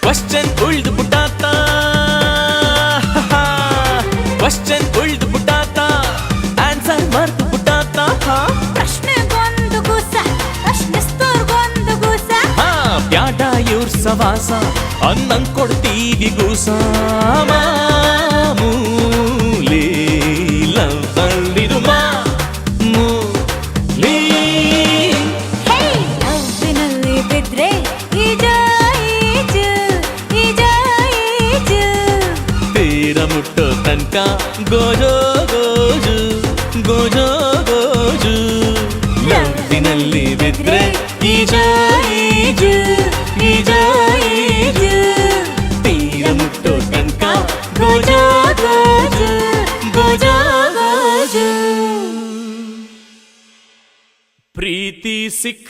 Question ಉಳ್ದು ಪುಟಾತ. Question ಉಳ್ದು ಪುಟಾತ. ಆನ್ಸರ್ ಮರ್ತು ಪುಟಾತ. ಪ್ರಶ್ನೆಗೊಂದು ಗುಸ ಪ್ರಶ್ನಿಸ್ತೋರ್ಗೊಂದು ಗುಸ. ಪ್ಯಾಟ ಇವ್ರ ಸವಾಸ. ಅನ್ನಂಗ್ ಕೊಡ್ತೀವಿ ಗೂಸ ತೀರ ಮುಟ್ಟೋ ತನಕ ಗೋಜೋ ಗೋಜು ಗೋಜೋ ಗೋಜು ಲವ್ವಿನಲ್ಲಿ ಬಿದ್ರೆ ಈಜ ಈಜು ಈಜ ಈಜು ತೀರ ಮುಟ್ಟೋ ತನಕ ಗೋಜೋ ಗೋಜು ಗೋಜೋ ಗೋಜು ಪ್ರೀತಿ ಸಿಕ್ಕ